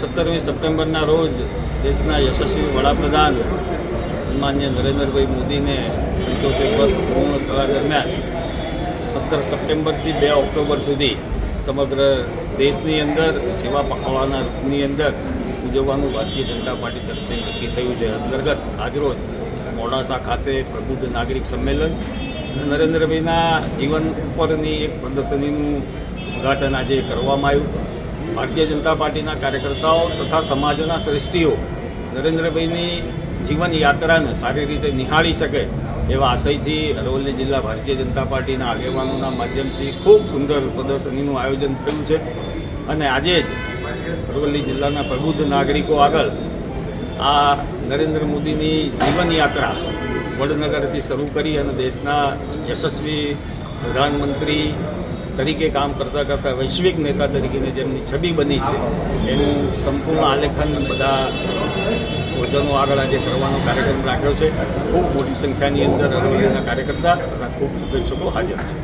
સત્તરમી સપ્ટેમ્બરના રોજ દેશના યશસ્વી વડાપ્રધાન સન્માન્ય નરેન્દ્રભાઈ મોદીને પંચોતેર વર્ષ પૂર્ણ થવા દરમિયાન સત્તર સપ્ટેમ્બરથી બે ઓક્ટોબર સુધી સમગ્ર દેશની અંદર, સેવા પખવાડાના રૂપની અંદર ઉજવવાનું ભારતીય જનતા પાર્ટી તરફથી નક્કી થયું છે. અંતર્ગત આજરોજ મોડાસા ખાતે પ્રબુદ્ધ નાગરિક સંમેલન નરેન્દ્રભાઈના જીવન ઉપરની એક પ્રદર્શનીનું ઉદ્ઘાટન આજે કરવામાં આવ્યું. ભારતીય જનતા પાર્ટીના કાર્યકર્તાઓ તથા સમાજના શ્રેષ્ઠીઓ નરેન્દ્રભાઈની જીવન યાત્રાને સારી રીતે નિહાળી શકે એવા આશયથી અરવલ્લી જિલ્લા ભારતીય જનતા પાર્ટીના આગેવાનોના માધ્યમથી ખૂબ સુંદર પ્રદર્શનીનું આયોજન થયું છે. અને આજે જ અરવલ્લી જિલ્લાના પ્રબુદ્ધ નાગરિકો આગળ આ નરેન્દ્ર મોદીની જીવનયાત્રા વડનગરથી શરૂ કરી અને દેશના યશસ્વી પ્રધાનમંત્રી તરીકે કામ કરતાં કરતાં વૈશ્વિક નેતા તરીકેની જેમની છબી બની છે, એનું સંપૂર્ણ આલેખન બધા સ્વજનો આગળ આજે કરવાનો કાર્યક્રમ રાખ્યો છે. ખૂબ મોટી સંખ્યાની અંદર અરવલ્લીના કાર્યકર્તા તથા ખૂબ શુભેચ્છકો હાજર છે.